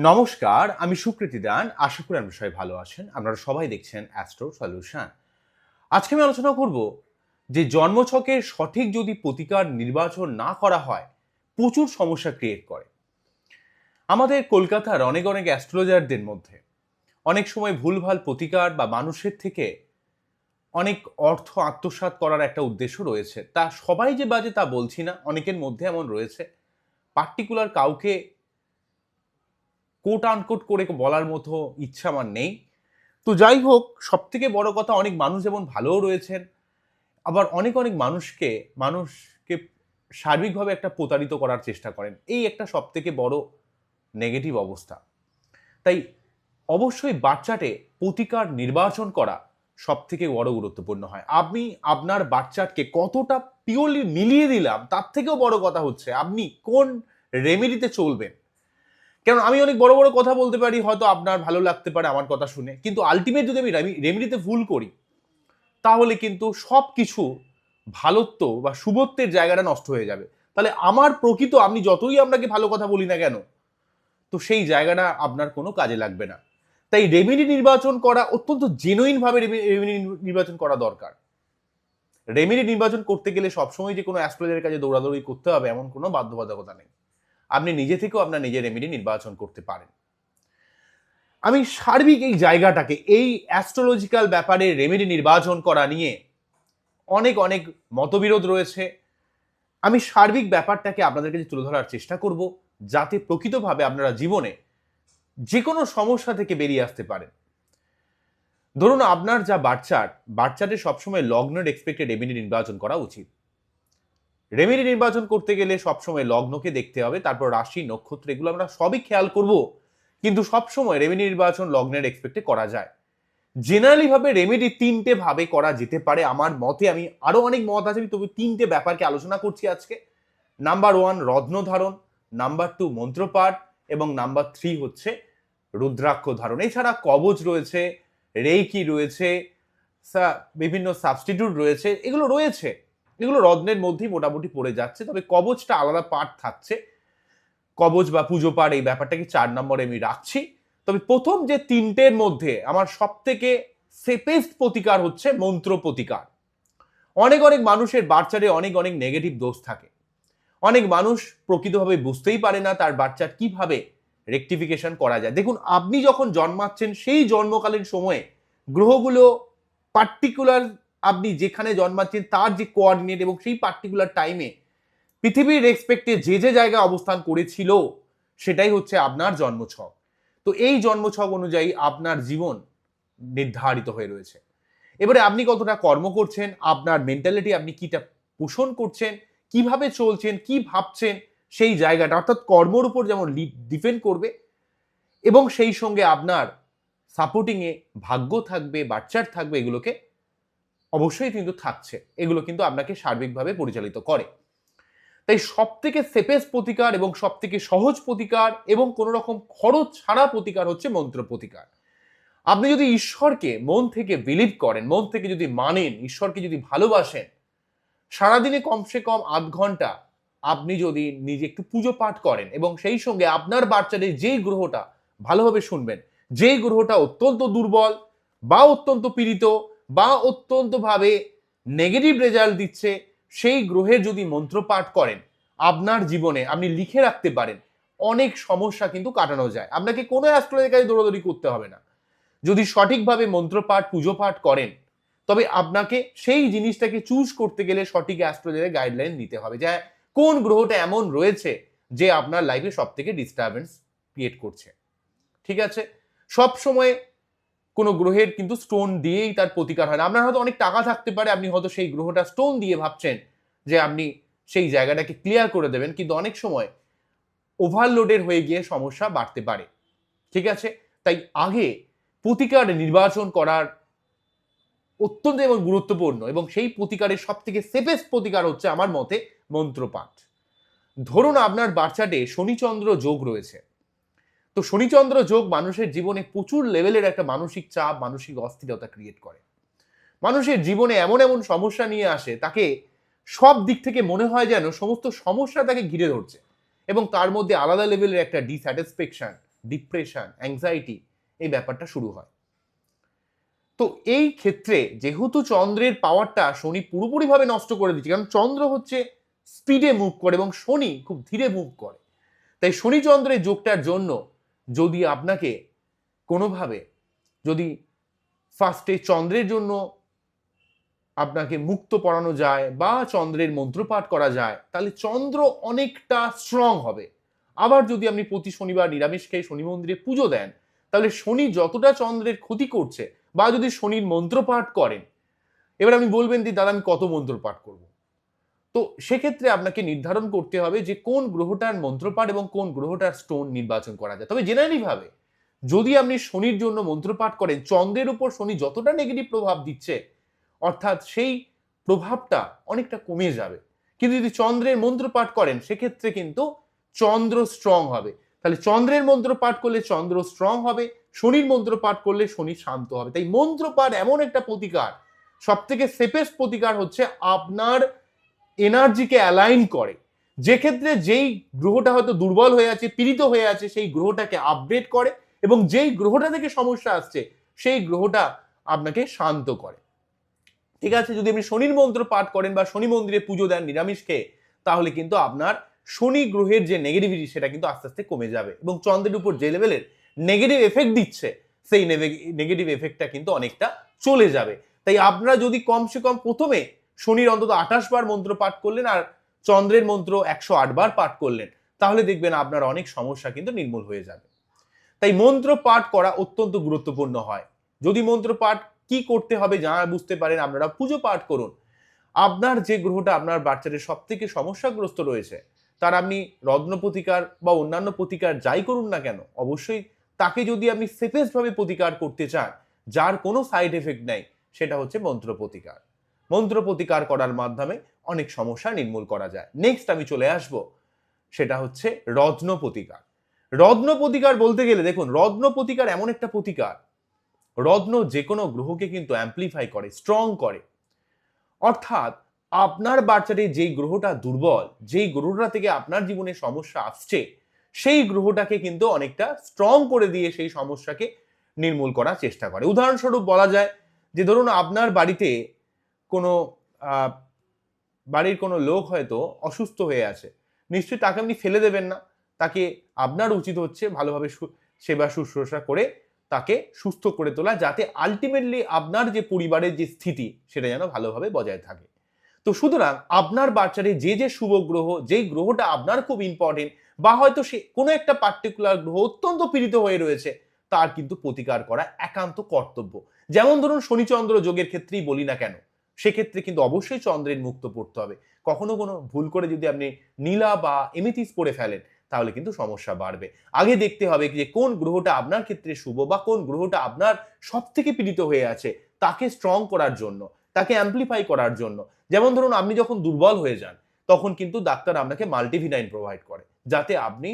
নমস্কার, আমি সুকৃতি দান। আশা করি আপনারা সবাই ভালো আছেন। আপনারা সবাই দেখছেন অ্যাস্ট্রো সলিউশন আজকে আমি আলোচনা করব যে জন্মছকের সঠিক যদি প্রতিকার নির্বাচন না করা হয়, প্রচুর সমস্যা ক্রিয়েট করে। আমাদের কলকাতার অনেক অনেক অ্যাস্ট্রোলজারদের মধ্যে অনেক সময় ভুলভাল প্রতিকার বা মানুষের থেকে অনেক অর্থ আত্মসাৎ করার একটা উদ্দেশ্য রয়েছে। তা সবাই যে বাজে তা বলছি না। অনেকের মধ্যে এমন রয়েছে। পার্টিকুলার কাউকে কোট আনকোট করে বলার মতো ইচ্ছা আমার নেই। তো যাই হোক সব থেকে বড় কথা অনেক মানুষ যেমন ভালোও রয়েছেন, আবার অনেক অনেক মানুষকে মানুষকে সার্বিকভাবে একটা প্রতারিত করার চেষ্টা করেন। এই একটা সব থেকে বড় নেগেটিভ অবস্থা। তাই অবশ্যই বাচ্চাটে প্রতিকার নির্বাচন করা সব থেকে বড় গুরুত্বপূর্ণ হয়। আপনি আপনার বাচ্চাটকে কতটা পিওরলি মিলিয়ে দিলাম, তার থেকেও বড় কথা হচ্ছে, আপনি কোন রেমেডিতে চলবেন? কারণ আমি অনেক বড় বড় কথা বলতে পারি, হয়তো আপনার ভালো লাগতে পারে আমার কথা শুনে। কিন্তু আলটিমেট যদি আমি রেমেডিতে ভুল করি, তাহলে কিন্তু সব কিছু ভালোত্ব বা শুভত্বের জায়গাটা নষ্ট হয়ে যাবে। তাহলে আমার প্রকৃত আপনি যতই আপনাকে ভালো কথা বলি না কেন, তো সেই জায়গাটা আপনার কোনো কাজে লাগবে না। তাই রেমেডি নির্বাচন করা অত্যন্ত জেনুইনভাবে রেমেডি নির্বাচন করা দরকার। রেমেডি নির্বাচন করতে গেলে সবসময় যে কোনো অ্যাস্ট্রোলজারের কাছে দৌড়াদৌড়ি করতে হবে, এমন কোনো বাধ্যবাধকতা নেই। আপনি নিজে থেকেও আপনার নিজের রেমেডি নির্বাচন করতে পারেন। আমি সার্বিক এই জায়গাটাকে, এই অ্যাস্ট্রোলজিক্যাল ব্যাপারে রেমেডি নির্বাচন করা নিয়ে অনেক অনেক মতবিরোধ রয়েছে। আমি সার্বিক ব্যাপারটাকে আপনাদের কাছে তুলে ধরার চেষ্টা করব, যাতে প্রকৃতভাবে আপনারা জীবনে যে কোনো সমস্যা থেকে বেরিয়ে আসতে পারেন। ধরুন আপনার যা বাচ্চার বাচ্চাটে সবসময় লগ্নের এক্সপেক্টেড রেমেডি নির্বাচন করা উচিত। রেমেডি নির্বাচন করতে গেলে সবসময় লগ্নকে দেখতে হবে, তারপর রাশি, নক্ষত্র, এগুলো আমরা সবই খেয়াল করব। কিন্তু সবসময় রেমেডি নির্বাচন লগ্নের এক্সপেক্টে করা যায়। জেনারেলি ভাবে রেমেডি তিনটে ভাবে করা যেতে পারে। আমার মতে আমি আরও অনেক মত আছে, আমি তবে তিনটে ব্যাপারকে আলোচনা করছি আজকে। নাম্বার ওয়ান রত্ন ধারণ নাম্বার টু মন্ত্রপাঠ, এবং নাম্বার থ্রি হচ্ছে রুদ্রাক্ষ ধারণ। এছাড়া কবচ রয়েছে, রেইকি রয়েছে বিভিন্ন সাবস্টিটিউট রয়েছে, এগুলো রয়েছে। এগুলো রত্নের মধ্যেই মোটামুটি পড়ে যাচ্ছে, তবে কবচটা আলাদা পাঠ থাকছে। কবচ বা পুজো পাঠ এই ব্যাপারটাকে চার নম্বরে আমি রাখছি। তবে প্রথম যে তিনটের মধ্যে আমার সব থেকে সেফেস্ট প্রতিকার হচ্ছে মন্ত্র প্রতিকার। অনেক অনেক মানুষের বাচ্চারে অনেক অনেক নেগেটিভ দোষ থাকে। অনেক মানুষ প্রকৃতভাবে বুঝতেই পারে না তার বাচ্চার কীভাবে রেকটিফিকেশন করা যায়। দেখুন, আপনি যখন জন্মাচ্ছেন, সেই জন্মকালীন সময়ে গ্রহগুলো পার্টিকুলার আপনি যেখানে জন্মাচ্ছেন, তার যে কোঅর্ডিনেট এবং সেই পার্টিকুলার টাইমে পৃথিবীর রেসপেক্টে যে যে জায়গায় অবস্থান করেছিল, সেটাই হচ্ছে আপনার জন্মছক। তো এই জন্মছক অনুযায়ী আপনার জীবন নির্ধারিত হয়ে রয়েছে। এবারে আপনি কতটা কর্ম করছেন, আপনার মেন্টালিটি আপনি কিটা পোষণ করছেন, কীভাবে চলছেন, কি ভাবছেন, সেই জায়গাটা, অর্থাৎ কর্মর উপর যেমন ডিপেন্ড করবে এবং সেই সঙ্গে আপনার সাপোর্টিংয়ে ভাগ্য থাকবে, বাচ্চার থাকবে, এগুলোকে অবশ্যই কিন্তু থাকছে। এগুলো কিন্তু আপনাকে সার্বিকভাবে পরিচালিত করে। তাই সব থেকে সেফেস্ট প্রতিকার এবং সব থেকে সহজ প্রতিকার এবং কোনো রকম খরচ ছাড়া প্রতিকার হচ্ছে মন্ত্র প্রতিকার। আপনি যদি ঈশ্বরকে মন থেকে বিলিভ করেন, মন থেকে যদি মানেন, ঈশ্বরকে যদি ভালোবাসেন, সারাদিনে কমসে কম আধ ঘণ্টা আপনি যদি নিজে একটু পুজো পাঠ করেন এবং সেই সঙ্গে আপনার বাচ্চাদের যেই গ্রহটা ভালোভাবে শুনবেন, যেই গ্রহটা অত্যন্ত দুর্বল বা অত্যন্ত পীড়িত বা অত্যন্তভাবে নেগেটিভ রেজাল্ট দিচ্ছে, সেই গ্রহে যদি মন্ত্রপাঠ করেন, আপনার জীবনে আপনি লিখে রাখতে পারেন, অনেক সমস্যা কিন্তু কাটানো যায়। আপনাকে কোনো অ্যাস্ট্রোলজির কাছে দৌড়াদৌড়ি করতে হবে না। যদি সঠিকভাবে মন্ত্রপাঠ পুজো পাঠ করেন, তবে আপনাকে সেই জিনিসটাকে চুজ করতে গেলে সঠিক অ্যাস্ট্রোলজারের গাইডলাইন দিতে হবে যে কোন গ্রহটা এমন রয়েছে যে আপনার লাইফে সব থেকে ডিস্টারবেন্স ক্রিয়েট করছে। ঠিক আছে? সব সময় কোনো গ্রহের কিন্তু স্টোন দিয়েই তার প্রতিকার হয় না। আপনার হয়তো অনেক টাকা থাকতে পারে, আপনি হয়তো সেই গ্রহটা স্টোন দিয়ে ভাবছেন যে আপনি সেই জায়গাটাকে ক্লিয়ার করে দেবেন, কিন্তু অনেক সময় ওভারলোডের হয়ে গিয়ে সমস্যা বাড়তে পারে। ঠিক আছে? তাই আগে প্রতিকার নির্বাচন করার অত্যন্ত এবং গুরুত্বপূর্ণ এবং সেই প্রতিকারের সব থেকে সেফেস্ট প্রতিকার হচ্ছে আমার মতে মন্ত্রপাঠ। ধরুন আপনার বাচ্চাটে শনিচন্দ্র যোগ রয়েছে। তো শনিচন্দ্র যোগ মানুষের জীবনে প্রচুর লেভেলের একটা মানসিক চাপ, মানসিক অস্থিরতা ক্রিয়েট করে। মানুষের জীবনে এমন এমন সমস্যা নিয়ে আসে, তাকে সব দিক থেকে মনে হয় যেন সমস্ত সমস্যা তাকে ঘিরে ধরছে এবং তার মধ্যে আলাদা লেভেলের একটা ডিস্যাটিসফ্যাকশন ডিপ্রেশন অ্যাংজাইটি এই ব্যাপারটা শুরু হয়। তো এই ক্ষেত্রে যেহেতু চন্দ্রের পাওয়ারটা শনি পুরোপুরিভাবে নষ্ট করে দিচ্ছে, কারণ চন্দ্র হচ্ছে স্পিডে মুভ করে এবং শনি খুব ধীরে মুভ করে। তাই শনিচন্দ্রের যোগটার জন্য যদি আপনাকে কোনোভাবে যদি ফার্স্টে চন্দ্রের জন্য আপনাকে মুক্ত পড়ানো যায় বা চন্দ্রের মন্ত্রপাঠ করা যায়, তাহলে চন্দ্র অনেকটা স্ট্রং হবে। আবার যদি আপনি প্রতি শনিবার নিরামিষ খেয়ে শনি মন্দিরে পুজো দেন, তাহলে শনি যতটা চন্দ্রের ক্ষতি করছে বা যদি শনির মন্ত্রপাঠ করেন, এবার আপনি বলবেন যে, দাদা, আমি কত মন্ত্রপাঠ করব? তো সেক্ষেত্রে আপনাকে নির্ধারণ করতে হবে যে কোন গ্রহটার মন্ত্রপাঠ এবং কোন গ্রহটার স্টোন নির্বাচন করা যায়। তবে জেনারেলি ভাবে যদি আপনি শনির জন্য মন্ত্রপাঠ করেন, চন্দ্রের উপর শনি যতটা নেগেটিভ প্রভাব দিচ্ছে, অর্থাৎ সেই প্রভাবটা অনেকটা কমে যাবে। কিন্তু যদি চন্দ্রের মন্ত্র পাঠ করেন, সেক্ষেত্রে কিন্তু চন্দ্র স্ট্রং হবে। তাহলে চন্দ্রের মন্ত্র পাঠ করলে চন্দ্র স্ট্রং হবে, শনির মন্ত্র পাঠ করলে শনি শান্ত হবে। তাই মন্ত্র পাঠ এমন একটা প্রতিকার সব থেকে সেফেস্ট প্রতিকার হচ্ছে আপনার এনার্জিকে অ্যালাইন করে। যে ক্ষেত্রে যেই গ্রহটা হয়তো দুর্বল হয়ে আছে, পীড়িত হয়ে আছে, সেই গ্রহটাকে আপডেট করে এবং যেই গ্রহটা থেকে সমস্যা আসছে, সেই গ্রহটা আপনাকে শান্ত করে। ঠিক আছে, যদি আপনি শনির মন্ত্র পাঠ করেন বা শনি মন্দিরে পুজো দেন, নিরামিষ খেয়ে, তাহলে কিন্তু আপনার শনি গ্রহের যে নেগেটিভিটি সেটা কিন্তু আস্তে আস্তে কমে যাবে এবং চন্দ্রের উপর যে লেভেলের নেগেটিভ এফেক্ট দিচ্ছে, সেই নেগেটিভ এফেক্টটা কিন্তু অনেকটা চলে যাবে। তাই আপনারা যদি কমসে কম প্রথমে শনির অন্তত আঠাশ বার মন্ত্র পাঠ করলেন আর চন্দ্রের মন্ত্র একশো আট বার পাঠ করলেন, তাহলে দেখবেন আপনার অনেক সমস্যা কিন্তু নির্মূল হয়ে যাবে। তাই মন্ত্র পাঠ করা অত্যন্ত গুরুত্বপূর্ণ হয়। যদি মন্ত্র পাঠ কি করতে হবে যারা বুঝতে পারেন, আপনারা পুজো পাঠ করুন। আপনার যে গ্রহটা আপনার বাচ্চাদের সব থেকে সমস্যাগ্রস্ত রয়েছে, তার আপনি রত্ন প্রতিকার বা অন্যান্য প্রতিকার যাই করুন না কেন, অবশ্যই তাকে যদি আপনি সেফেস্ট ভাবে প্রতিকার করতে চান, যার কোনো সাইড এফেক্ট নেই, সেটা হচ্ছে মন্ত্র প্রতিকার। মন্ত্র প্রতিকার করার মাধ্যমে অনেক সমস্যা নির্মূল করা যায়। নেক্সট আমি চলে আসব, সেটা হচ্ছে রত্ন প্রতিকার রত্ন প্রতিকার বলতে গেলে দেখুন রত্ন প্রতিকার এমন একটা প্রতিকার, রত্ন যে কোনো গ্রহকে কিন্তু অ্যাম্পলিফাই করে স্ট্রং করে। অর্থাৎ আপনার বাচ্চাটি যেই গ্রহটা দুর্বল, যেই গ্রহটা থেকে আপনার জীবনে সমস্যা আসছে, সেই গ্রহটাকে কিন্তু অনেকটা স্ট্রং করে দিয়ে সেই সমস্যাকে নির্মূল করার চেষ্টা করে। উদাহরণস্বরূপ বলা যায় যে, ধরুন আপনার বাড়িতে কোনো বাড়ির কোনো লোক হয়তো অসুস্থ হয়ে আছে। নিশ্চয়ই তাকে আপনি ফেলে দেবেন না। তাকে আপনার উচিত হচ্ছে ভালোভাবে সেবা শুশ্রূষা করে তাকে সুস্থ করে তোলা যাতে আলটিমেটলি আপনার যে পরিবারের যে স্থিতি, সেটা যেন ভালোভাবে বজায় থাকে। তো সুতরাং আপনার বাচ্চারে যে যে শুভ গ্রহ যেই গ্রহটা আপনার খুব ইম্পর্টেন্ট বা হয়তো সে কোনো একটা পার্টিকুলার গ্রহ অত্যন্ত পীড়িত হয়ে রয়েছে, তার কিন্তু প্রতিকার করা একান্ত কর্তব্য। যেমন ধরুন শনিচন্দ্র যোগের ক্ষেত্রেই বলি না কেন সেক্ষেত্রে কিন্তু অবশ্যই চন্দ্রের মুক্ত পড়তে হবে। কখনো কোনো ভুল করে যদি আপনি নীলা বা এমিতিস পড়ে ফেলেন, তাহলে কিন্তু সমস্যা বাড়বে। আগে দেখতে হবে যে কোন গ্রহটা আপনার ক্ষেত্রে শুভ বা কোন গ্রহটা আপনার সব থেকে পীড়িত হয়ে আছে, তাকে স্ট্রং করার জন্য, তাকে অ্যাম্পলিফাই করার জন্য। যেমন ধরুন, আপনি যখন দুর্বল হয়ে যান, তখন কিন্তু ডাক্তার আপনাকে মাল্টিভিটামিন প্রোভাইড করে, যাতে আপনি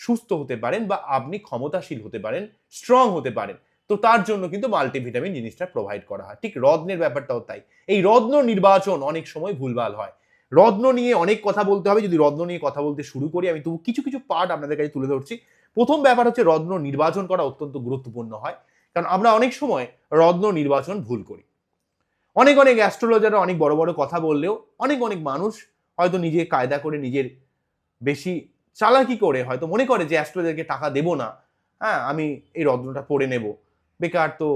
সুস্থ হতে পারেন বা আপনি ক্ষমতাশীল হতে পারেন স্ট্রং হতে পারেন। তো তার জন্য কিন্তু মাল্টিভিটামিন জিনিসটা প্রোভাইড করা হয়। ঠিক রত্নের ব্যাপারটাও তাই। এই রত্ন নির্বাচন অনেক সময় ভুলভাল হয়। রত্ন নিয়ে অনেক কথা বলতে হবে। যদি রত্ন নিয়ে কথা বলতে শুরু করি, আমি তবু কিছু কিছু পার্ট আপনাদের কাছে তুলে ধরছি। প্রথম ব্যাপার হচ্ছে রত্ন নির্বাচন করা অত্যন্ত গুরুত্বপূর্ণ হয়। কারণ আমরা অনেক সময় রত্ন নির্বাচন ভুল করি। অনেক অনেক অ্যাস্ট্রোলজাররা অনেক বড় বড় কথা বললেও অনেক অনেক মানুষ হয়তো নিজে কায়দা করে নিজের বেশি চালাকি করে হয়তো মনে করে যে অ্যাস্ট্রোলজারকে টাকা দেবো না। হ্যাঁ আমি এই রত্নটা পড়ে নেব। বেকার তো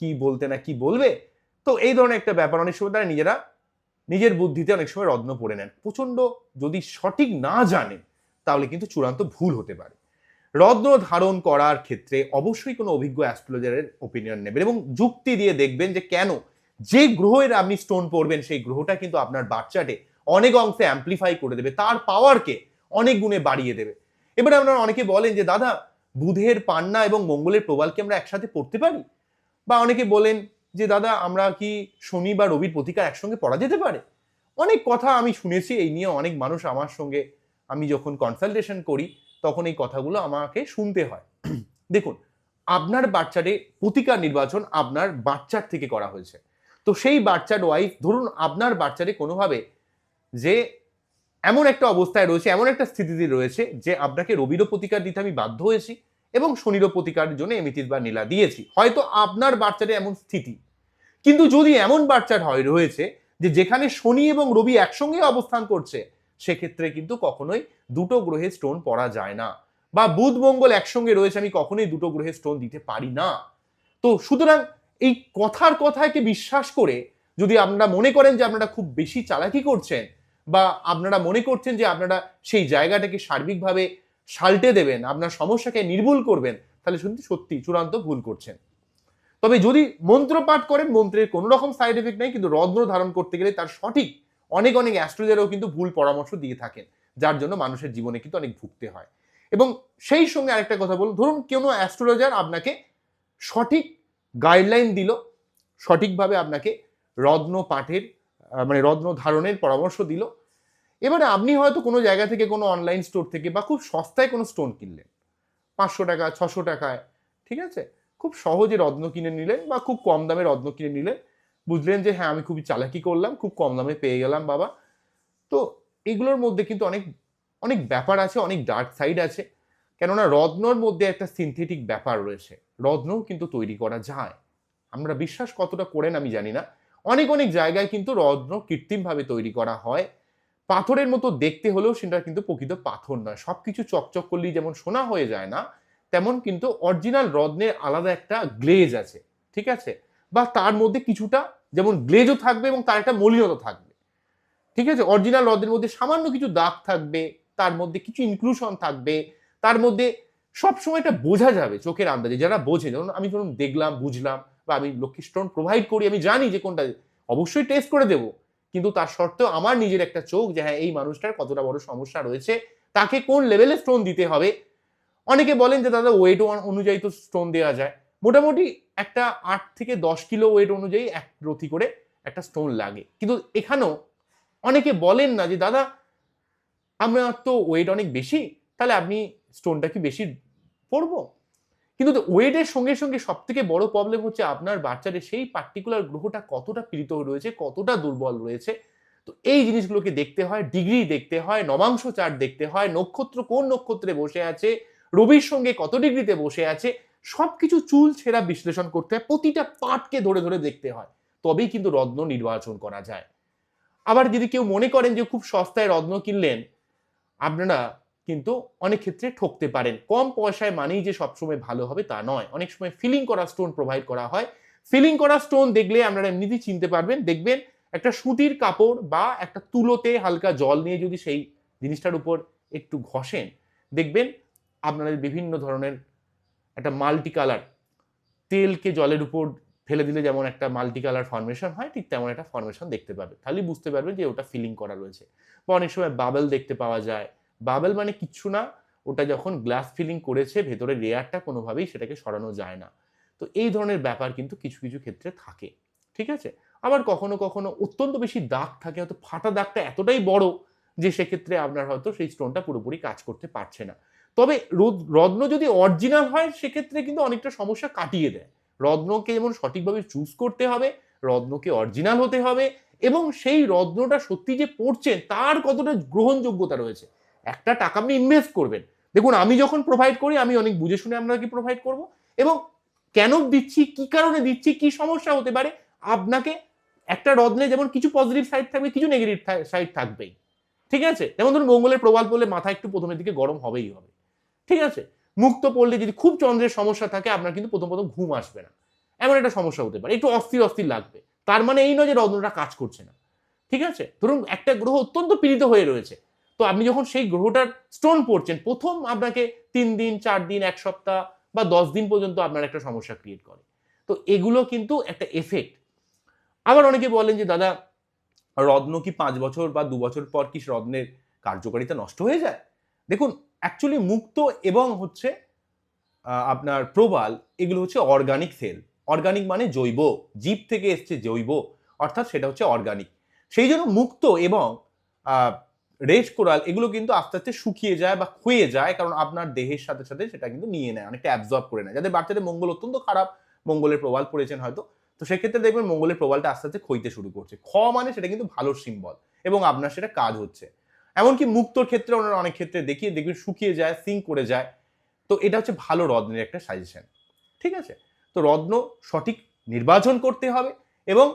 কি বলতে না কি বলবে? তো এই ধরনের একটা ব্যাপার অনেক সময় তারা নিজেরা নিজের বুদ্ধিতে অনেক সময় রত্ন পড়ে নেন। প্রচণ্ড যদি সঠিক না জানেন তাহলে কিন্তু চূড়ান্ত ভুল হতে পারে। রত্ন ধারণ করার ক্ষেত্রে অবশ্যই কোনো অভিজ্ঞ অ্যাস্ট্রোলজারের ওপিনিয়ন নেবেন এবং যুক্তি দিয়ে দেখবেন যে কেন যে গ্রহের আপনি স্টোন পড়বেন, সেই গ্রহটা কিন্তু আপনার বাচ্চাটে অনেক অংশে অ্যাম্পলিফাই করে দেবে, তার পাওয়ারকে অনেক গুণে বাড়িয়ে দেবে। এবারে আপনারা অনেকে বলেন যে, দাদা বুধের পান্না এবং মঙ্গলের প্রবাল কি আমরা একসাথে পড়তে পারি? বা অনেকে বলেন যে, দাদা, আমরা কি শনি বা রবির প্রতিকার একসঙ্গে পড়া যেতে পারে? অনেক কথা আমি শুনেছি, এই নিয়ে অনেক মানুষ আমার সঙ্গে আমি যখন কনসালটেশন করি, তখন এই কথাগুলো আমাকে শুনতে হয়। দেখুন, আপনার বাচ্চারে প্রতিকার নির্বাচন আপনার বাচ্চার থেকে করা হয়েছে। তো সেই বাচ্চার ওয়াইফ ধরুন আপনার বাচ্চারে কোনোভাবে যে এমন একটা অবস্থায় রয়েছে, এমন একটা স্থিতিতে রয়েছে যে, আপনাকে রবিরও প্রতিকার দিতে আমি বাধ্য হয়েছি এবং শনির প্রতিকারের জন্য এমিতিস বা নীলা দিয়েছি। হয়তো আপনার বাচ্চাটা এমন স্থিতি। কিন্তু যদি এমন বাচ্চার হয়, রয়েছে যে যেখানে শনি এবং রবি একসঙ্গে অবস্থান করছে, সেক্ষেত্রে কিন্তু কখনোই দুটো গ্রহে স্টোন পড়া যায় না। বা বুধ, মঙ্গল একসঙ্গে রয়েছে, আমি কখনোই দুটো গ্রহে স্টোন দিতে পারি না। তো সুতরাং এই কথার কথাকে বিশ্বাস করে যদি আপনারা মনে করেন যে আপনারা খুব বেশি চালাকি করছেন বা আপনারা মনে করছেন যে আপনারা সেই জায়গাটাকে সার্বিকভাবে সাল্টে দেবেন, আপনার সমস্যাকে নির্মূল করবেন, তাহলে সত্যি সত্যি চূড়ান্ত ভুল করছেন। তবে যদি মন্ত্র পাঠ করেন, মন্ত্রের কোনো রকম সাইড এফেক্ট নেই, কিন্তু রত্ন ধারণ করতে গেলে তার সঠিক অনেক অনেক অ্যাস্ট্রোলজারও কিন্তু ভুল পরামর্শ দিয়ে থাকেন, যার জন্য মানুষের জীবনে কিন্তু অনেক ভুগতে হয়। এবং সেই সঙ্গে আরেকটা কথা বলুন, ধরুন কোনো অ্যাস্ট্রোলজার আপনাকে সঠিক গাইডলাইন দিল, সঠিকভাবে আপনাকে রত্ন পাঠের মানে রত্ন ধারণের পরামর্শ দিল এবারে আপনি হয়তো কোনো জায়গা থেকে কোনো অনলাইন স্টোর থেকে বা খুব সস্তায় কোনো স্টোন কিনলেন। পাঁচশো টাকা, ছশো টাকায়, ঠিক আছে? খুব সহজে রত্ন কিনে নিলেন বা খুব কম দামে রত্ন কিনে নিলেন। বুঝলেন যে হ্যাঁ আমি খুবই চালাকি করলাম, খুব কম দামে পেয়ে গেলাম, বাবা। তো এগুলোর মধ্যে কিন্তু অনেক অনেক ব্যাপার আছে, অনেক ডার্ক সাইড আছে। কেননা রত্নর মধ্যে একটা সিনথেটিক ব্যাপার রয়েছে। রত্নও কিন্তু তৈরি করা যায়। আমরা বিশ্বাস কতটা করেন আমি জানি না। অনেক অনেক জায়গায় কিন্তু রত্ন কৃত্রিমভাবে তৈরি করা হয়। পাথরের মতো দেখতে হলেও সেটা কিন্তু প্রকৃত পাথর নয়। সব কিছু চকচক করলেই যেমন সোনা হয়ে যায় না, তেমন কিন্তু অরিজিনাল রত্নের আলাদা একটা গ্লেজ আছে, ঠিক আছে? বা তার মধ্যে কিছুটা যেমন গ্লেজও থাকবে এবং তার একটা মলিনতা থাকবে, ঠিক আছে? অরিজিনাল রদের মধ্যে সামান্য কিছু দাগ থাকবে, তার মধ্যে কিছু ইনক্লুশন থাকবে, তার মধ্যে সবসময় এটা বোঝা যাবে চোখের আন্দাজে। যারা বোঝে, যেমন আমি ধরুন দেখলাম, বুঝলাম বা আমি লক্ষ্মী স্টোন প্রোভাইড করি, আমি জানি যে কোনটা, অবশ্যই টেস্ট করে দেবো। কিন্তু তার সত্ত্বেও আমার নিজের একটা চোখ যে হ্যাঁ এই মানুষটার কতটা বড় সমস্যা রয়েছে, তাকে কোন লেভেলে স্টোন দিতে হবে? অনেকে বলেন যে, দাদা ওয়েট অনুযায়ী তো স্টোন দেওয়া যায়। মোটামুটি একটা আট থেকে দশ কিলো ওয়েট অনুযায়ী এক রতি করে একটা স্টোন লাগে। কিন্তু এখানেও অনেকে বলেন না যে, দাদা, আমার তো ওয়েট অনেক বেশি, তাহলে আপনি স্টোনটা কি বেশি পড়ব কিন্তু ওয়েটের সঙ্গে সঙ্গে সব থেকে বড় প্রবলেম হচ্ছে আপনার বাচ্চাদের সেই পার্টিকুলার গ্রহটা কতটা পীড়িত রয়েছে, কতটা দুর্বল রয়েছে। তো এই জিনিসগুলোকে দেখতে হয় ডিগ্রি দেখতে হয়, নবাংশ চার্ট দেখতে হয়, নক্ষত্র কোন নক্ষত্রে বসে আছে, রবির সঙ্গে কত ডিগ্রিতে বসে আছে, সবকিছু চুল ছেঁড়া বিশ্লেষণ করতে হয়, প্রতিটা পার্টকে ধরে ধরে দেখতে হয়। তবেই কিন্তু রত্ন নির্বাচন করা যায়। আবার যদি কেউ মনে করেন যে খুব সস্তায় রত্ন কিনলেন, আপনারা কিন্তু অনেক ক্ষেত্রে ঠকতে পারেন। কম পয়সায় মানেই যে সবসময় ভালো হবে তা নয়। অনেক সময় ফিলিং করা স্টোন প্রোভাইড করা হয়। ফিলিং করা স্টোন দেখলে আপনারা এমনিতেই চিনতে পারবেন। দেখবেন একটা সুতির কাপড় বা একটা তুলোতে হালকা জল নিয়ে যদি সেই জিনিসটার উপর একটু ঘষেন, দেখবেন আপনাদের বিভিন্ন ধরনের একটা মাল্টি কালার তেলকে জলের উপর ফেলে দিলে যেমন একটা মাল্টি কালার ফর্মেশন হয়, ঠিক তেমন একটা ফর্মেশন দেখতে পাবে তাহলে বুঝতে পারবেন যে ওটা ফিলিং করা রয়েছে। বা অনেক সময় বাবেল দেখতে পাওয়া যায়। বাবেল মানে কিচ্ছু না, ওটা যখন গ্লাস ফিলিং করেছে ভেতরের লেয়ারটা কোনোভাবেই সেটাকে সরানো যায় না। তো এই ধরনের ব্যাপার কিন্তু কিছু কিছু ক্ষেত্রে থাকে, ঠিক আছে? আবার কখনো কখনো অত্যন্ত বেশি দাগ থাকে, হয়তো ফাটা দাগটা এতটাই বড় যে সেক্ষেত্রে আপনার হয়তো সেই স্টোনটা পুরোপুরি কাজ করতে পারছে না। তবে রোদ- রত্ন যদি অরিজিনাল হয়, সেক্ষেত্রে কিন্তু অনেকটা সমস্যা কাটিয়ে দেয়। রত্নকে যেমন সঠিকভাবে চুজ করতে হবে, রত্নকে অরিজিনাল হতে হবে, এবং সেই রত্নটা সত্যি যে পড়ছেন তার কতটা গ্রহণযোগ্যতা রয়েছে একটা টাকা আপনি ইনভেস্ট করবেন। দেখুন, আমি যখন প্রোভাইড করি, আমি অনেক বুঝে শুনে আপনাকে প্রোভাইড করব এবং কেন দিচ্ছি, কি কারণে দিচ্ছি, কি সমস্যা হতে পারে, আপনাকে একটা রত্নে যেমন কিছু পজিটিভ সাইড থাকবে, কিছু নেগেটিভ সাইড থাকবেই। ঠিক আছে? যেমন ধরুন, মঙ্গলের প্রবাল পড়লে মাথা একটু প্রথমের দিকে গরম হবেই হবে। ঠিক আছে? মুক্ত পড়লে যদি খুব চন্দ্রের সমস্যা থাকে, আপনার কিন্তু প্রথম প্রথম ঘুম আসবে না। এমন একটা সমস্যা হতে পারে। একটু অস্থির অস্থির লাগবে। তার মানে এই নয় যে রত্নটা কাজ করছে না। ঠিক আছে? ধরুন, একটা গ্রহ অত্যন্ত পীড়িত হয়ে রয়েছে। তো আপনি যখন সেই গ্রহটার স্টোন পড়ছেন, প্রথম আপনাকে তিন দিন, চার দিন, এক সপ্তাহ বা দশ দিন পর্যন্ত আপনার একটা সমস্যা ক্রিয়েট করে। তো এগুলো কিন্তু একটা এফেক্ট আবার অনেকে বলেন যে, দাদা, রত্ন কি পাঁচ বছর বা দু বছর পর কি রত্নের কার্যকারিতা নষ্ট হয়ে যায়? দেখুন অ্যাকচুয়ালি মুক্ত এবং হচ্ছে আপনার প্রবাল, এগুলো হচ্ছে অর্গানিক সেল অর্গানিক মানে জৈব, জীব থেকে এসছে জৈব, অর্থাৎ সেটা হচ্ছে অর্গানিক সেই জন্য মুক্ত এবং রেড কোরাল, এগুলো কিন্তু আস্তে আস্তে শুকিয়ে যায় বা ক্ষয়ে যায়, কারণ আপনার দেহের সাথে সাথে সেটা কিন্তু নিয়ে নেয়, অনেকটা অ্যাবজর্ব করে নেয়। যাদের বাচ্চাদের মঙ্গল অত্যন্ত খারাপ, মঙ্গলের প্রবাল পড়েছেন হয়তো। তো সেক্ষেত্রে দেখবেন মঙ্গলের প্রবালটা আস্তে আস্তে ক্ষইতে শুরু করছে। খ মানে সেটা কিন্তু ভালো সিম্বল এবং আপনার সেটা কাজ হচ্ছে। এমনকি মুক্তর ক্ষেত্রে ওনারা অনেক ক্ষেত্রে দেখিয়ে দেখবেন শুকিয়ে যায় সিঙ্ক করে যায়। তো এটা হচ্ছে ভালো রত্নের একটা সাজেশন ঠিক আছে? তো রত্ন সঠিক নির্বাচন করতে হবে এবং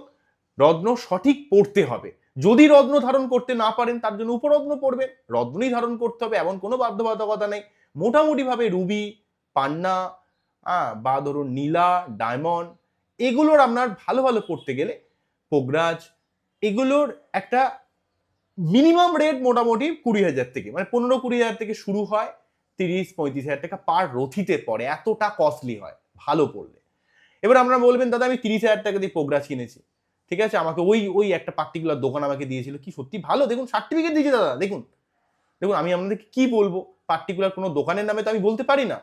রত্ন সঠিক পড়তে হবে। যদি রত্ন ধারণ করতে না পারেন, তার জন্য উপরত্ন পড়বেন রত্নই ধারণ করতে হবে, এমন কোনো বাধ্যবাধকতা নেই। মোটামুটিভাবে রুবি, পান্না বা ধরুন নীলা, ডায়মন্ড, এগুলোর আপনার ভালো ভালো পড়তে গেলে পোগরাজ, এগুলোর একটা মিনিমাম রেট মোটামুটি কুড়ি হাজার থেকে মানে পনেরো কুড়ি হাজার থেকে শুরু হয়, তিরিশ, পঁয়ত্রিশ হাজার টাকা পার রথিতে পড়ে, এতটা কস্টলি হয়, ভালো পড়লে। এবার আপনারা বলবেন, দাদা, আমি তিরিশ হাজার টাকা দিয়ে পোগরাজ কিনেছি। ঠিক আছে? আমাকে ওই ওই একটা পার্টিকুলার দোকান আমাকে দিয়েছিল। কি সত্যি ভালো? দেখুন সার্টিফিকেট দিয়েছে দাদা, দেখুন। দেখুন, আমি আপনাদেরকে কি বলব? পার্টিকুলার কোনো দোকানের নামে তো আমি বলতে পারি না।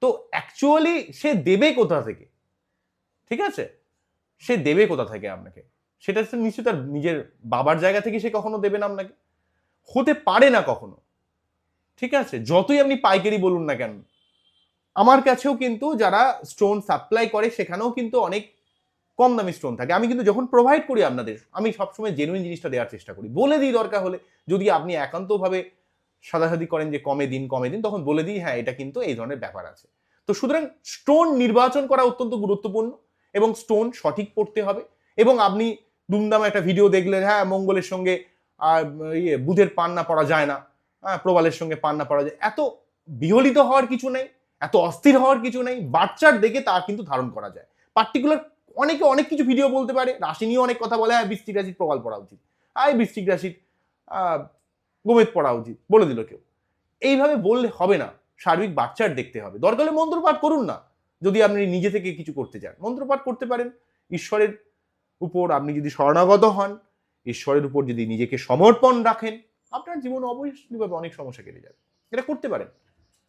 তো অ্যাকচুয়ালি সে দেবে কোথা থেকে? ঠিক আছে? সে দেবে কোথা থেকে আপনাকে? সেটা নিশ্চয়ই তার নিজের বাবার জায়গা থেকে সে কখনো দেবে না আপনাকে। হতে পারে না কখনো। ঠিক আছে? যতই আপনি পাইকারি বলুন না কেন। আমার কাছেও কিন্তু যারা স্টোন সাপ্লাই করে, সেখানেও কিন্তু অনেক কম দামি স্টোন থাকে। আমি কিন্তু যখন প্রোভাইড করি আপনাদের, আমি সবসময় জেনুইন জিনিসটা দেওয়ার চেষ্টা করি। বলে দিই দরকার হলে, যদি আপনি একান্তভাবে সাদাসাদি করেন যে কমে দিন কমে দিন, তখন বলে দিই হ্যাঁ এটা কিন্তু এই ধরনের ব্যাপার আছে। তো সুতরাং স্টোন নির্বাচন করা অত্যন্ত গুরুত্বপূর্ণ এবং স্টোন সঠিক পড়তে হবে এবং আপনি দুমদাম একটা ভিডিও দেখলেন হ্যাঁ মঙ্গলের সঙ্গে ইয়ে বুধের পান্না পড়া যায় না হ্যাঁ প্রবালের সঙ্গে পান্না পড়া যায়, এত বিহলিত হওয়ার কিছু নেই, এত অস্থির হওয়ার কিছু নেই, বাচ্চার দেখে তা কিন্তু ধারণ করা যায়। পার্টিকুলার অনেকে অনেক কিছু ভিডিও বলতে পারে, রাশি নিয়ে অনেক কথা বলে হ্যাঁ বৃষ্টিক রাশির প্রবাল পড়া উচিত। আয় বৃষ্টিক রাশির গোমেদ পড়া উচিত, বলে দিল কেউ। এইভাবে বললে হবে না, সার্বিক বাচ্চার দেখতে হবে। দরকার হলে মন্ত্রপাঠ করুন না, যদি আপনি নিজে থেকে কিছু করতে চান। মন্ত্রপাঠ করতে পারেন, ঈশ্বরের উপর আপনি যদি শরণাগত হন, ঈশ্বরের উপর যদি নিজেকে সমর্পণ রাখেন, আপনার জীবন অবশ্যইভাবে অনেক সমস্যা কেটে যাবে। এটা করতে পারেন।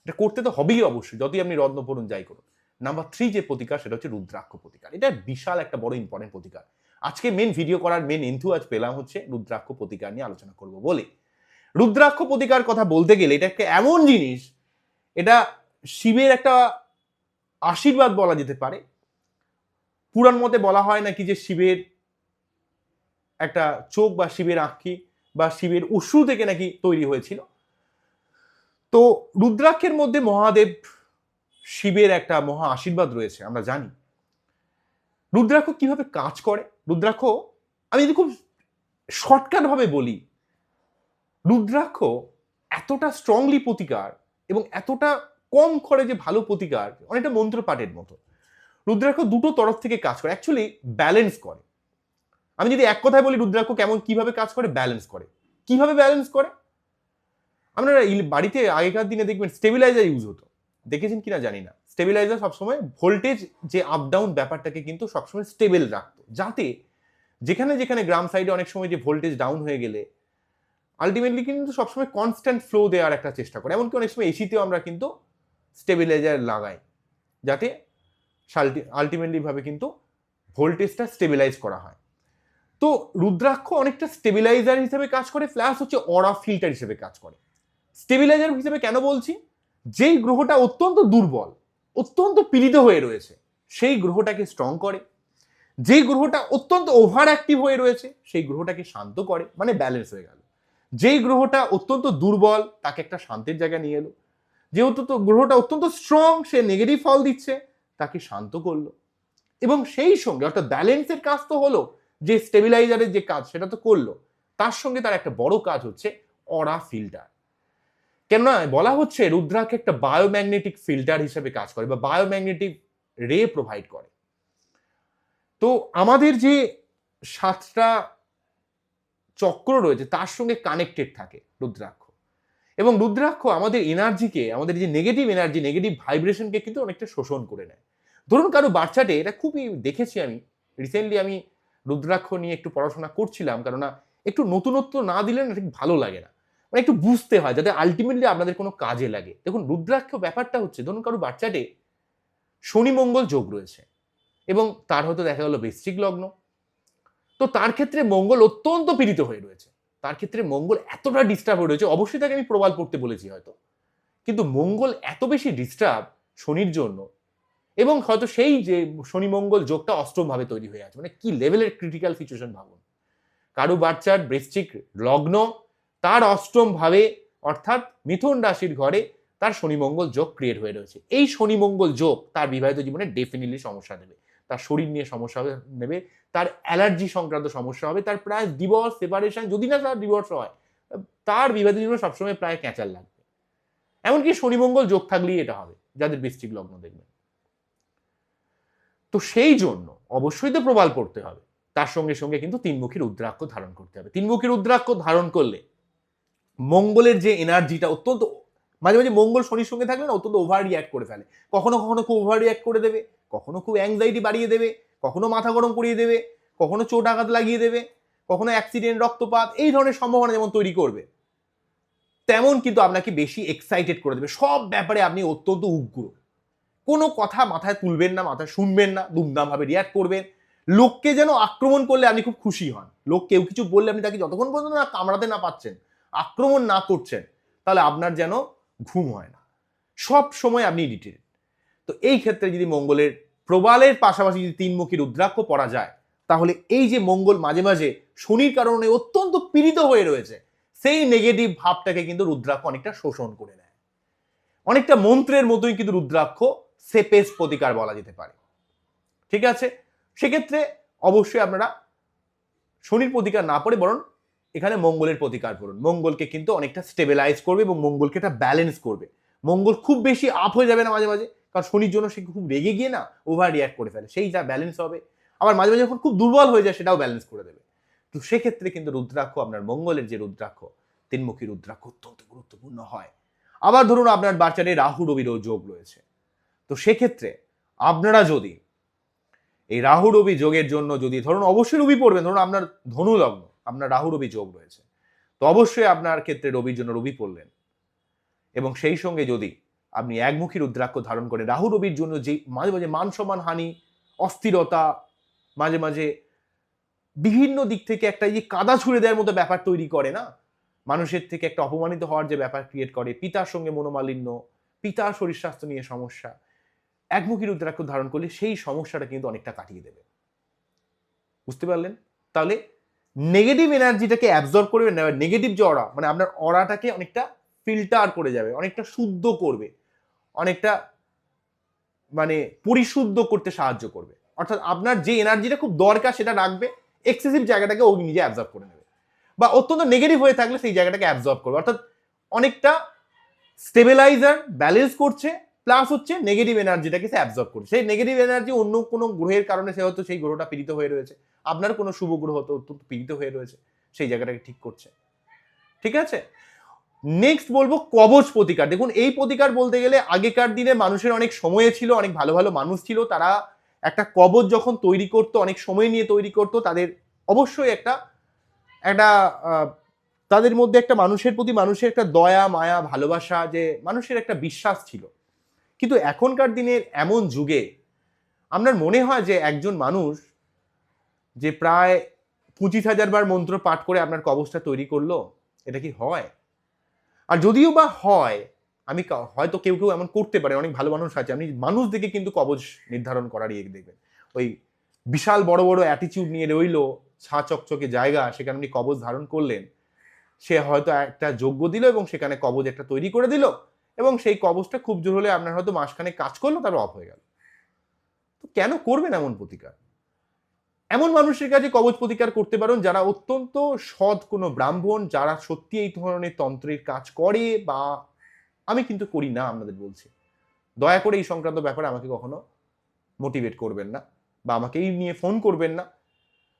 এটা করতে তো হবেই অবশ্যই, যতই আপনি রত্ন পড়ুন যাই করুন। নাম্বার থ্রি যে প্রতিকার, সেটা হচ্ছে রুদ্রাক্ষ প্রতিকার। এটা বিশাল একটা বড় ইম্পর্টেন্ট প্রতিকার। আজকে মেন ভিডিও করার মেন এন্থু আজ পেলাম হচ্ছে রুদ্রাক্ষ প্রতিকার নিয়ে আলোচনা করব বলে। রুদ্রাক্ষ প্রতিকার কথা বলতে গেলে এটা একটা এমন জিনিস, এটা শিবের একটা আশীর্বাদ বলা যেতে পারে। পুরাণ মতে বলা হয় নাকি যে শিবের একটা চোখ বা শিবের আঁখি বা শিবের উৎসু থেকে নাকি তৈরি হয়েছিল। তো রুদ্রাক্ষের মধ্যে মহাদেব শিবের একটা মহা আশীর্বাদ রয়েছে, আমরা জানি। রুদ্রাক্ষ কীভাবে কাজ করে? রুদ্রাক্ষ, আমি যদি খুব শর্টকাট ভাবে বলি, রুদ্রাক্ষ এতটা স্ট্রংলি প্রতিকার এবং এতটা কম করে যে ভালো প্রতিকার, অনেকটা মন্ত্র মন্ত্রপাঠের মতো, রুদ্রাক্ষ দুটো তরফ থেকে কাজ করে অ্যাকচুয়ালি ব্যালেন্স করে। আমি যদি এক কথায় বলি, রুদ্রাক্ষ কেমন কীভাবে কাজ করে? ব্যালেন্স করে। কীভাবে ব্যালেন্স করে? আপনারা বাড়িতে আগেকার দিনে দেখবেন স্টেবিলাইজার ইউজ হতো। দেখেছেন কিনা জানি না। স্টেবিলাইজার সবসময় ভোল্টেজ যে আপ ডাউন ব্যাপারটাকে কিন্তু সবসময় স্টেবল রাখতো। যাতে যেখানে যেখানে গ্রাম সাইডে অনেক সময় যে ভোল্টেজ ডাউন হয়ে গেলে আলটিমেটলি কিন্তু সবসময় কনস্ট্যান্ট ফ্লো দেওয়ার একটা চেষ্টা করে। এমনকি অনেক সময় এসিতেও আমরা কিন্তু স্টেবিলাইজার লাগাই। যাতে আলটিমেটলি ভাবে কিন্তু ভোল্টেজটা স্টেবিলাইজ করা হয়। তো রুদ্রাক্ষ অনেকটা স্টেবিলাইজার হিসেবে কাজ করে প্লাস হচ্ছে অরা ফিল্টার হিসেবে কাজ করে। স্টেবিলাইজার হিসেবে কেন বলছি? যেই গ্রহটা অত্যন্ত দুর্বল, অত্যন্ত পীড়িত হয়ে রয়েছে, সেই গ্রহটাকে স্ট্রং করে। যেই গ্রহটা অত্যন্ত ওভার অ্যাক্টিভ হয়ে রয়েছে, সেই গ্রহটাকে শান্ত করে মানে ব্যালেন্স হয়ে গেল। যেই গ্রহটা অত্যন্ত দুর্বল, তাকে একটা শান্তির জায়গায় নিয়ে এলো। যেহেতু তো গ্রহটা অত্যন্ত স্ট্রং সে নেগেটিভ ফল দিচ্ছে, তাকে শান্ত করল। এবং সেই সঙ্গে, অর্থাৎ ব্যালেন্সের কাজ তো হলো, যে স্টেবিলাইজারের যে কাজ, সেটা তো করল, তার সঙ্গে তার একটা বড় কাজ হচ্ছে অরা ফিল্টার কেননা বলা হচ্ছে রুদ্রাক্ষ একটা বায়োম্যাগনেটিক ফিল্টার হিসেবে কাজ করে বা বায়োম্যাগনেটিক রে প্রোভাইড করে। তো আমাদের যে সাতটা চক্র রয়েছে, তার সঙ্গে কানেক্টেড থাকে রুদ্রাক্ষ। এবং রুদ্রাক্ষ আমাদের এনার্জিকে আমাদের যে নেগেটিভ এনার্জি নেগেটিভ ভাইব্রেশনকে কিন্তু অনেকটা শোষণ করে নেয়। ধরুন কারও বাচ্চাটে এটা খুবই দেখেছি আমি। রিসেন্টলি আমি রুদ্রাক্ষ নিয়ে একটু পড়াশোনা করছিলাম, কেননা একটু নতুনত্ব না দিলে না ঠিক ভালো লাগে না। মানে একটু বুঝতে হয়, যাতে আলটিমেটলি আপনাদের কোনো কাজে লাগে। দেখুন রুদ্রাক্ষ ব্যাপারটা হচ্ছে, ধরুন কারও বাচ্চাটে শনি মঙ্গল যোগ রয়েছে এবং তার হয়তো দেখা গেল বৃশ্চিক লগ্ন। তো তার ক্ষেত্রে মঙ্গল অত্যন্ত পীড়িত হয়ে রয়েছে। তার ক্ষেত্রে মঙ্গল এতটা ডিস্টার্ব হয়ে রয়েছে, অবশ্যই তাকে আমি প্রবাল পড়তে বলেছি হয়তো। কিন্তু মঙ্গল এত বেশি ডিস্টার্ব শনির জন্য এবং হয়তো সেই যে শনি মঙ্গল যোগটা অষ্টম ভাবে তৈরি হয়ে আছে। মানে কি লেভেলের ক্রিটিক্যাল সিচুয়েশন ভাবুন। কারও বাচ্চার বৃশ্চিক লগ্ন তার অষ্টম ভাবে, অর্থাৎ মিথুন রাশির ঘরে তার শনিমঙ্গল যোগ ক্রিয়েট হয়ে রয়েছে। এই শনিমঙ্গল যোগ তার বিবাহিত জীবনে ডেফিনেটলি সমস্যা দেবে। তার শরীর নিয়ে সমস্যা নেবে, তার অ্যালার্জি সংক্রান্ত সমস্যা হবে, তার প্রায় ডিভোর্স সেপারেশন যদি না তার ডিভোর্স হয়, তার বিবাহিত জীবনে সবসময় প্রায় ক্যাঁচাল লাগবে। এমনকি শনিমঙ্গল যোগ থাকলেই এটা হবে, যাদের বৃষ্টিক লগ্ন দেখবেন। তো সেই জন্য অবশ্যই তো প্রবাল পড়তে হবে। তার সঙ্গে সঙ্গে কিন্তু তিনমুখী রুদ্রাক্ষ ধারণ করতে হবে। তিনমুখী রুদ্রাক্ষ ধারণ করলে মঙ্গলের যে এনার্জিটা অত্যন্ত, মাঝে মাঝে মঙ্গল শনির সঙ্গে থাকলে না অত্যন্ত ওভার রিয়াক্ট করে ফেলে। কখনো কখনো খুব ওভার রিয়াক্ট করে দেবে, কখনো খুব অ্যাংজাইটি বাড়িয়ে দেবে, কখনো মাথা গরম করিয়ে দেবে, কখনো চোট আঘাত লাগিয়ে দেবে, কখনো অ্যাক্সিডেন্ট রক্তপাত, এই ধরনের সম্ভাবনা যেমন তৈরি করবে, তেমন কিন্তু আপনাকে বেশি এক্সাইটেড করে দেবে। সব ব্যাপারে আপনি অত্যন্ত উগ্র। কোনো কথা মাথায় তুলবেন না, মাথায় শুনবেন না, দুমদামভাবে রিয়াক্ট করবেন। লোককে যেন আক্রমণ করলে আপনি খুব খুশি হন। লোক কেউ কিছু বললে আপনি তাকে যতক্ষণ পর্যন্ত না কামড়াতে না পাচ্ছেন আক্রমণ না করছেন, তাহলে আপনার যেন ঘুম হয় না। সব সময় আপনি ইরিটেড তো এই ক্ষেত্রে যদি মঙ্গলের প্রবালের পাশাপাশি যদি তিনমুখী রুদ্রাক্ষ পড়া যায়, তাহলে এই যে মঙ্গল মাঝে মাঝে শনির কারণে অত্যন্ত পীড়িত হয়ে রয়েছে, সেই নেগেটিভ ভাবটাকে কিন্তু রুদ্রাক্ষ অনেকটা শোষণ করে নেয়। অনেকটা মন্ত্রের মতোই কিন্তু রুদ্রাক্ষ সেপেস প্রতিকার বলা যেতে পারে। ঠিক আছে? সেক্ষেত্রে অবশ্যই আপনারা শনির প্রতিকার না পড়ে বরং এখানে মঙ্গলের প্রতিকার করুন মঙ্গলকে কিন্তু অনেকটা স্টেবিলাইজ করবে এবং মঙ্গলকে একটা ব্যালেন্স করবে। মঙ্গল খুব বেশি আপ হয়ে যাবে না মাঝে মাঝে, কারণ শনির জন্য সে খুব রেগে গিয়ে না ওভার রিয়াক্ট করে ফেলে। সেই যা ব্যালেন্স হবে। আবার মাঝে মাঝে যখন খুব দুর্বল হয়ে যায় সেটাও ব্যালেন্স করে দেবে। তো সেক্ষেত্রে কিন্তু রুদ্রাক্ষ, আপনার মঙ্গলের যে রুদ্রাক্ষ, তিনমুখী রুদ্রাক্ষ অত্যন্ত গুরুত্বপূর্ণ হয়। আবার ধরুন আপনার বাচ্চারে রাহু, রবিরও যোগ রয়েছে। তো সেক্ষেত্রে আপনারা যদি এই রাহু, রবি যোগের জন্য যদি, ধরুন অবশ্যই রবি পড়বেন, ধরুন আপনার ধনু লগ্ন আপনার রাহু রবি যোগ রয়েছে। তো অবশ্যই আপনার ক্ষেত্রে রবির জন্য রবি পড়লেন। এবং সেই সঙ্গে যদি আপনি একমুখী রুদ্রাক্ষ ধারণ করে, রাহু রবির জন্য যে মাঝে মাঝে মান সম্মান হানি, অস্থিরতা, মাঝে মাঝে বিভিন্ন দিক থেকে একটা যে কাদা ছুঁড়ে দেওয়ার মতো ব্যাপার তৈরি করে না? মানুষের থেকে একটা অপমানিত হওয়ার যে ব্যাপার ক্রিয়েট করে, পিতার সঙ্গে মনোমালিন্য, পিতার শরীর স্বাস্থ্য নিয়ে সমস্যা, একমুখী রুদ্রাক্ষ ধারণ করলে সেই সমস্যাটা কিন্তু অনেকটা কাটিয়ে দেবে। বুঝতে পারলেন? তাহলে নেগেটিভ এনার্জিটাকে অ্যাবজর্ব করবে নেগেটিভ যে অরা মানে আপনার অরাটাকে অনেকটা ফিল্টার করে যাবে, অনেকটা শুদ্ধ করবে, অনেকটা মানে পরিশুদ্ধ করতে সাহায্য করবে। অর্থাৎ আপনার যে এনার্জিটা খুব দরকার সেটা রাখবে এক্সেসিভ জায়গাটাকে ও নিজে অ্যাবজর্ব করে নেবে। বা অত্যন্ত নেগেটিভ হয়ে থাকলে সেই জায়গাটাকে অ্যাবজর্ব করবে। অর্থাৎ অনেকটা স্টেবিলাইজার ব্যালেন্স করছে প্লাস হচ্ছে নেগেটিভ এনার্জিটাকে সে অ্যাবজর্ব করছে। সেই নেগেটিভ এনার্জি অন্য কোনো গ্রহের কারণে সে হয়তো সেই গ্রহটা পীড়িত হয়ে রয়েছে। আপনার কোনো শুভ গ্রহ তো অত্যন্ত পীড়িত হয়ে রয়েছে। সেই জায়গাটাকে ঠিক করছে। ঠিক আছে? নেক্সট বলব কবচ প্রতিকার। দেখুন, এই প্রতিকার বলতে গেলে আগেকার দিনে মানুষের অনেক সময় ছিল, অনেক ভালো ভালো মানুষ ছিল। তারা একটা কবচ যখন তৈরি করতো, অনেক সময় নিয়ে তৈরি করতো, তাদের অবশ্যই একটা একটা তাদের মধ্যে একটা মানুষের প্রতি মানুষের একটা দয়া, মায়া, ভালোবাসা, যে মানুষের একটা বিশ্বাস ছিল। কিন্তু এখনকার দিনের এমন যুগে আপনার মনে হয় যে একজন মানুষ যে প্রায় পঁচিশ হাজার বার মন্ত্র পাঠ করে আপনার কবচটা তৈরি করল, এটা কি হয়? আর যদিও বা হয়, আমি হয়তো কেউ কেউ এমন করতে পারে, অনেক ভালো মানুষ আছে, আপনি মানুষ দেখে কিন্তু কবচ নির্ধারণ করার ইয়ে দেখবেন। ওই বিশাল বড় বড় অ্যাটিচিউড নিয়ে রইল, ছা চকচকে জায়গা, সেখানে আপনি কবচ ধারণ করলেন, সে হয়তো একটা যোগ্য দিল এবং সেখানে কবচ একটা তৈরি করে দিল এবং সেই কবচটা খুব জোর হলে আপনার হয়তো মাসখানে কাজ করল, তারপর অফ হয়ে গেল। তো কেন করবেন এমন প্রতিকার? এমন মানুষের কাছে কবচ প্রতিকার করতে পারেন যারা অত্যন্ত সৎ কোনো ব্রাহ্মণ, যারা সত্যি এই ধরনের তন্ত্রের কাজ করে বা আমি কিন্তু করি না, আপনাদের বলছি। দয়া করে এই সংক্রান্ত ব্যাপারে আমাকে কখনো মোটিভেট করবেন না বা আমাকে এই নিয়ে ফোন করবেন না।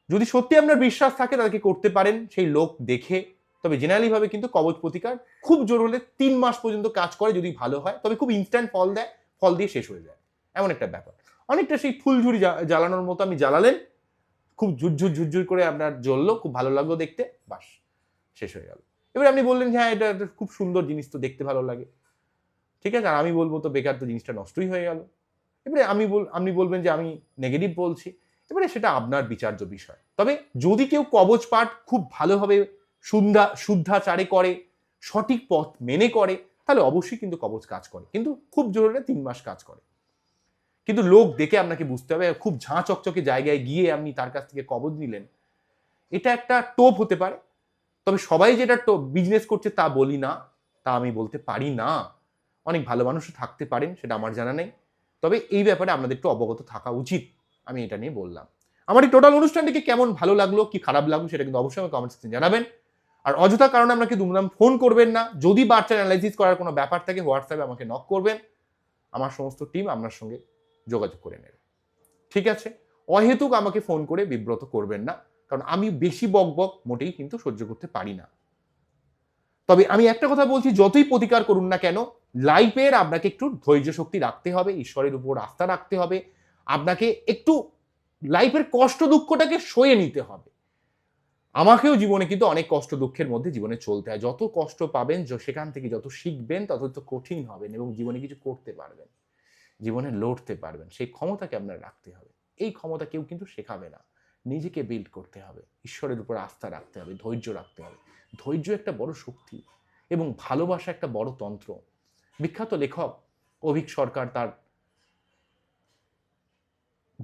যদি সত্যি আপনার বিশ্বাস থাকে তাদেরকে করতে পারেন, সেই লোক দেখে তবে জেনারেলি ভাবে কিন্তু কবচ প্রতিকার খুব জোর হলে তিন মাস পর্যন্ত কাজ করে যদি ভালো হয়, তবে খুব ইনস্ট্যান্ট ফল দেয়, ফল দিয়ে শেষ হয়ে যায়। এমন একটা ব্যাপার। অনেকটা সেই ফুলঝুরি জ্বা- জ্বালানোর মতো আমি জ্বালালেন, খুব ঝুরঝুর ঝুরঝুর করে আপনার জ্বললো, খুব ভালো লাগল দেখতে, বাস, শেষ হয়ে গেল। এবার আপনি বললেন হ্যাঁ এটা খুব সুন্দর জিনিস তো দেখতে ভালো লাগে। ঠিক আছে, আর আমি বলব তো বেকার তো জিনিসটা নষ্টই হয়ে গেল। এবারে আমি বল, আপনি বলবেন যে, আমি নেগেটিভ বলছি। এবারে সেটা আপনার বিচার্য বিষয়। তবে যদি কেউ কবচ পাঠ খুব ভালোভাবে শুদ্ধা, শুদ্ধাচারে করে, সঠিক পথ মেনে করে, তাহলে অবশ্যই কিন্তু কবচ কাজ করে। কিন্তু খুব জোরে তিন মাস কাজ করে। কিন্তু লোক দেখে আপনাকে বুঝতে হবে, খুব ঝাঁ চকচকে জায়গায় গিয়ে আপনি তার কাছ থেকে কবজ নিলেন। এটা একটা টোপ হতে পারে। তবে সবাই যেটা টোপ বিজনেস করছে তা বলি না, তা আমি বলতে পারি না। অনেক ভালো মানুষও থাকতে পারেন, সেটা আমার জানা নেই। তবে এই ব্যাপারে আপনাদের একটু অবগত থাকা উচিত, আমি এটা নিয়ে বললাম। আমার এই টোটাল অনুষ্ঠানটিকে কেমন ভালো লাগল, কি খারাপ লাগল, সেটা কিন্তু অবশ্যই আমাকে কমেন্ট সেকশনে জানাবেন। আর অযথা কারণে আপনাকে দুমদাম ফোন করবেন না। যদি বাচ্চার অ্যানালাইসিস করার কোনো ব্যাপার থাকে হোয়াটসঅ্যাপে আমাকে নক করবেন। আমার সমস্ত টিম আপনার সঙ্গে যোগাযোগ করে নেবে। ঠিক আছে? অহেতুক আমাকে ফোন করে বিব্রত করবেন না। কারণ আমি বেশি বক বক মোটেই কিন্তু সহ্য করতে পারি না। তবে আমি একটা কথা বলছি, যতই প্রতিকার করুন না কেন লাইফের আপনাকে একটু ধৈর্য শক্তি রাখতে হবে, ঈশ্বরের উপর আস্থা রাখতে হবে। আপনাকে একটু লাইফের কষ্ট দুঃখটাকে সয়ে নিতে হবে। আমাকেও জীবনে কিন্তু অনেক কষ্ট দুঃখের মধ্যে জীবনে চলতে হয়। যত কষ্ট পাবেন সেখান থেকে যত শিখবেন, তত তো কঠিন হবেন এবং জীবনে কিছু করতে পারবেন। জীবনে লড়তে পারবেন। সেই ক্ষমতাকে আপনার রাখতে হবে। এই ক্ষমতা কেউ কিন্তু শেখাবে না। নিজেকে বিল্ড করতে হবে। ঈশ্বরের উপর আস্থা রাখতে হবে, ধৈর্য রাখতে হবে। ধৈর্য একটা বড় শক্তি এবং ভালোবাসা একটা বড় তন্ত্র। বিখ্যাত লেখক অভিক সরকার তার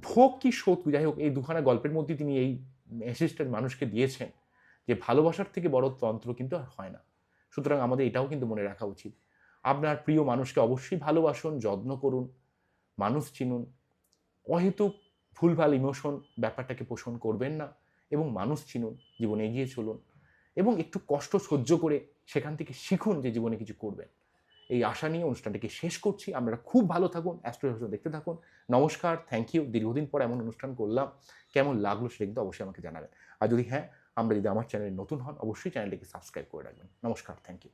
ভোগ কি শোধ যাই হোক, এই দুখানা গল্পের মধ্যে তিনি এই মেসেজটা মানুষকে দিয়েছেন যে ভালোবাসার থেকে বড় তন্ত্র কিন্তু আর হয় না। সুতরাং আমাদের এটাও কিন্তু মনে রাখা উচিত। আপনার প্রিয় মানুষকে অবশ্যই ভালোবাসুন, যত্ন করুন, মানুষ চিনুন। অহেতুক ভুলভাল ইমোশন ব্যাপারটাকে পোষণ করবেন না এবং মানুষ চিনুন, জীবনে এগিয়ে চলুন এবং একটু কষ্ট সহ্য করে সেখান থেকে শিখুন যে জীবনে কিছু করবেন। এই আশা নিয়ে অনুষ্ঠানটিকে শেষ করছি। আপনারা খুব ভালো থাকুন অ্যাস্ট্রোলজি দেখতে থাকুন। নমস্কার থ্যাংক ইউ দীর্ঘদিন পর এমন অনুষ্ঠান করলাম। কেমন লাগল সেটা কিন্তু অবশ্যই আমাকে জানাবেন। আর যদি হ্যাঁ আমরা যদি আমার চ্যানেলে নতুন হন, অবশ্যই চ্যানেলটিকে সাবস্ক্রাইব করে রাখবেন। নমস্কার থ্যাংক ইউ